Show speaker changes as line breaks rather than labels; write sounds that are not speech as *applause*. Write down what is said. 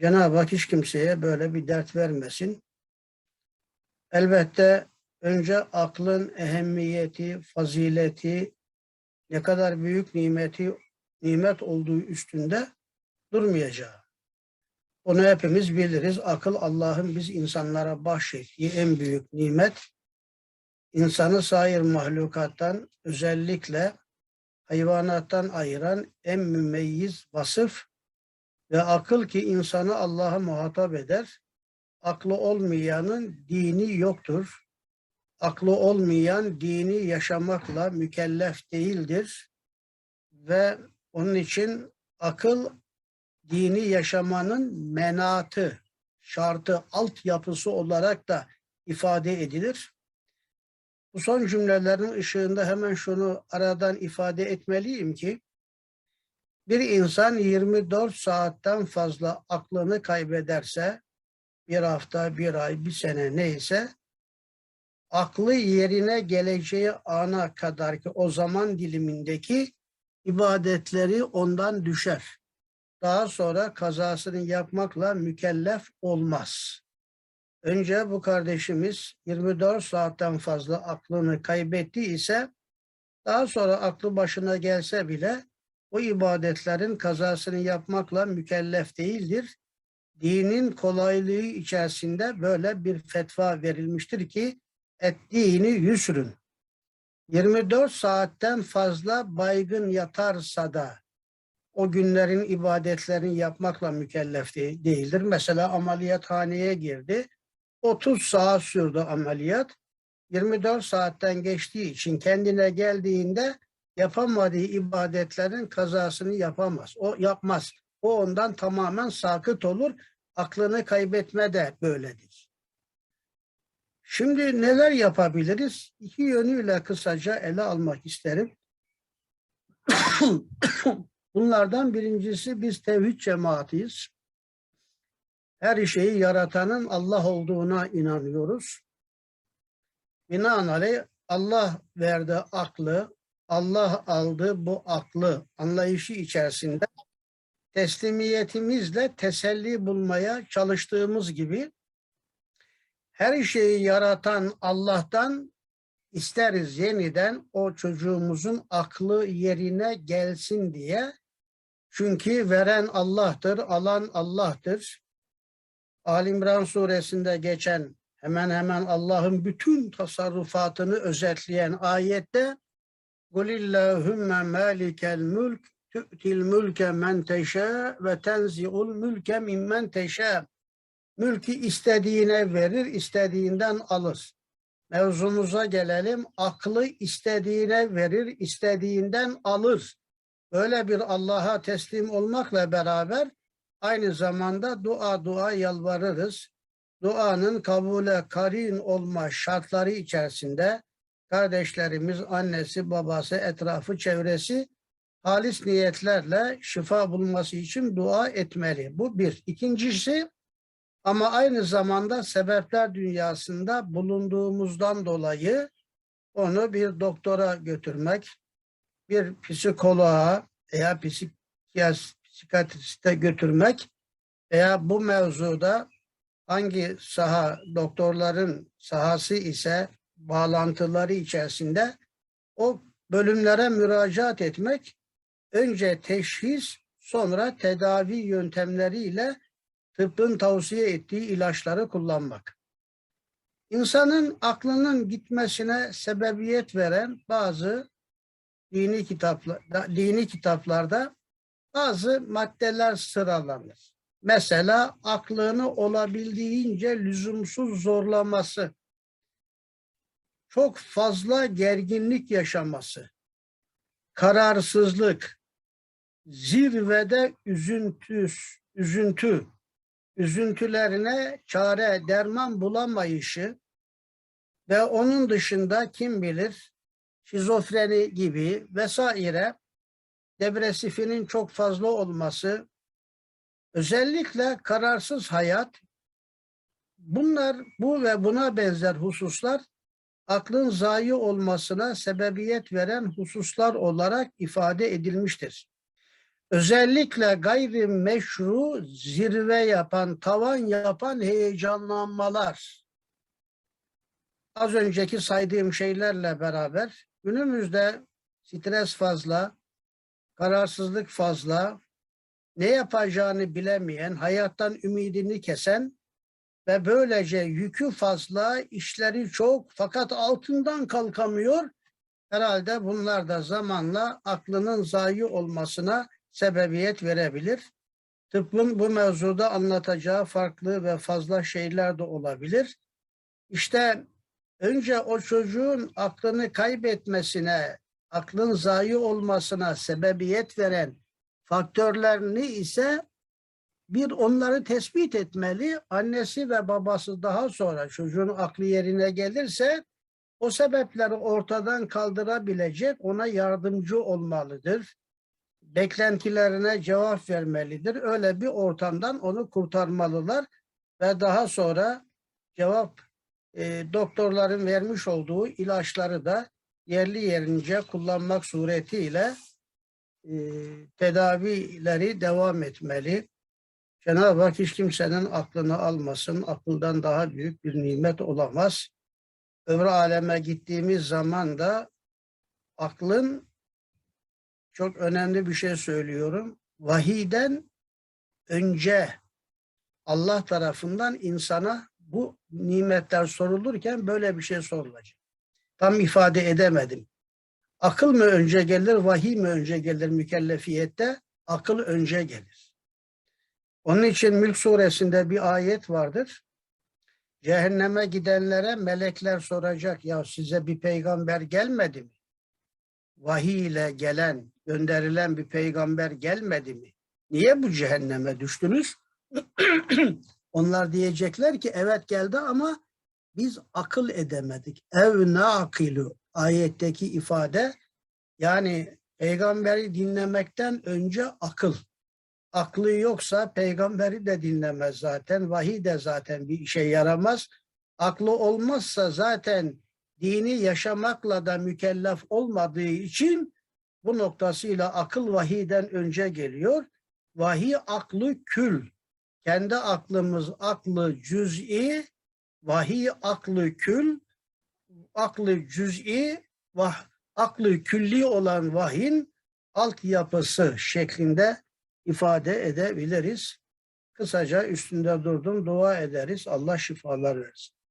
Cenab-ı Hak hiç kimseye böyle bir dert vermesin. Elbette önce aklın ehemmiyeti, fazileti, ne kadar büyük nimeti, nimet olduğu üstünde durmayacağı. Onu hepimiz biliriz. Akıl Allah'ın biz insanlara bahşettiği en büyük nimet. İnsanı sair mahlukattan özellikle hayvanattan ayıran en mümeyyiz vasıf ve akıl ki insanı Allah'a muhatap eder. Aklı olmayanın dini yoktur. Aklı olmayan dini yaşamakla mükellef değildir. Ve onun için akıl dini yaşamanın menatı, şartı, altyapısı olarak da ifade edilir. Bu son cümlelerin ışığında hemen şunu aradan ifade etmeliyim ki, bir insan 24 saatten fazla aklını kaybederse, bir hafta, bir ay, bir sene neyse, aklı yerine geleceği ana kadar ki o zaman dilimindeki ibadetleri ondan düşer. Daha sonra kazasını yapmakla mükellef olmaz. Önce bu kardeşimiz 24 saatten fazla aklını kaybetti ise daha sonra aklı başına gelse bile o ibadetlerin kazasını yapmakla mükellef değildir. Dinin kolaylığı içerisinde böyle bir fetva verilmiştir ki et dini yüsrün. 24 saatten fazla baygın yatarsa da o günlerin ibadetlerini yapmakla mükellef de- değildir. Mesela ameliyathaneye girdi. 30 saat sürdü ameliyat. 24 saatten geçtiği için kendine geldiğinde yapamadığı ibadetlerin kazasını yapamaz. O yapmaz. O ondan tamamen sakıt olur. Aklını kaybetme de böyledir. Şimdi neler yapabiliriz? İki yönüyle kısaca ele almak isterim. *coughs* Bunlardan birincisi biz tevhid cemaatiyiz. Her şeyi yaratanın Allah olduğuna inanıyoruz. Binaenaleyh Allah verdi aklı, Allah aldı bu aklı anlayışı içerisinde teslimiyetimizle teselli bulmaya çalıştığımız gibi her şeyi yaratan Allah'tan isteriz yeniden o çocuğumuzun aklı yerine gelsin diye. Çünkü veren Allah'tır, alan Allah'tır. Ali İmran suresinde geçen hemen hemen Allah'ın bütün tasarrufatını özetleyen ayette Kulillahümme malikel mülk tü'til mülke men teşâ ve tenzi'ul mülke mimmen teşâ. Mülkü istediğine verir, istediğinden alır. Mevzumuza gelelim. Aklı istediğine verir, istediğinden alır. Böyle bir Allah'a teslim olmakla beraber aynı zamanda dua dua yalvarırız. Duanın kabule karin olma şartları içerisinde kardeşlerimiz, annesi, babası, etrafı, çevresi halis niyetlerle şifa bulması için dua etmeli. Bu bir. İkincisi ama aynı zamanda sebepler dünyasında bulunduğumuzdan dolayı onu bir doktora götürmek, bir psikoloğa veya psikiyas- psikiyatriste götürmek veya bu mevzuda hangi saha doktorların sahası ise bağlantıları içerisinde o bölümlere müracaat etmek önce teşhis sonra tedavi yöntemleriyle tıbbın tavsiye ettiği ilaçları kullanmak. İnsanın aklının gitmesine sebebiyet veren bazı dini kitaplarda, dini kitaplarda bazı maddeler sıralanır. Mesela aklını olabildiğince lüzumsuz zorlaması, çok fazla gerginlik yaşaması, kararsızlık, zirvede üzüntü, üzüntü, üzüntülerine çare, derman bulamayışı ve onun dışında kim bilir şizofreni gibi vesaire depresifinin çok fazla olması, özellikle kararsız hayat, bunlar bu ve buna benzer hususlar aklın zayi olmasına sebebiyet veren hususlar olarak ifade edilmiştir. Özellikle gayri meşru zirve yapan, tavan yapan heyecanlanmalar. Az önceki saydığım şeylerle beraber günümüzde stres fazla, kararsızlık fazla, ne yapacağını bilemeyen, hayattan ümidini kesen ve böylece yükü fazla, işleri çok fakat altından kalkamıyor. Herhalde bunlar da zamanla aklının zayi olmasına sebebiyet verebilir. Tıbbın bu mevzuda anlatacağı farklı ve fazla şeyler de olabilir. İşte önce o çocuğun aklını kaybetmesine, aklın zayi olmasına sebebiyet veren faktörlerini ise bir onları tespit etmeli. Annesi ve babası daha sonra çocuğun aklı yerine gelirse o sebepleri ortadan kaldırabilecek ona yardımcı olmalıdır. Beklentilerine cevap vermelidir. Öyle bir ortamdan onu kurtarmalılar ve daha sonra cevap e, doktorların vermiş olduğu ilaçları da yerli yerince kullanmak suretiyle e, tedavileri devam etmeli. Cenab-ı Hak hiç kimsenin aklını almasın. Akıldan daha büyük bir nimet olamaz. Öbür aleme gittiğimiz zaman da aklın çok önemli bir şey söylüyorum. Vahiden önce Allah tarafından insana bu nimetler sorulurken böyle bir şey sorulacak. Tam ifade edemedim. Akıl mı önce gelir, vahiy mi önce gelir mükellefiyette? Akıl önce gelir. Onun için Mülk suresinde bir ayet vardır. Cehenneme gidenlere melekler soracak ya size bir peygamber gelmedi mi? Vahiy ile gelen, gönderilen bir peygamber gelmedi mi? Niye bu cehenneme düştünüz? *clears throat* Onlar diyecekler ki evet geldi ama biz akıl edemedik. Ev ne akilu ayetteki ifade yani peygamberi dinlemekten önce akıl. Aklı yoksa peygamberi de dinlemez zaten. Vahiy de zaten bir işe yaramaz. Aklı olmazsa zaten dini yaşamakla da mükellef olmadığı için bu noktasıyla akıl vahiyden önce geliyor. Vahiy aklı kül. Kendi aklımız aklı cüz'i, vahiy aklı kül, aklı cüz'i, vah, aklı külli olan vahyin altyapısı şeklinde ifade edebiliriz. Kısaca üstünde durdum, dua ederiz. Allah şifalar versin.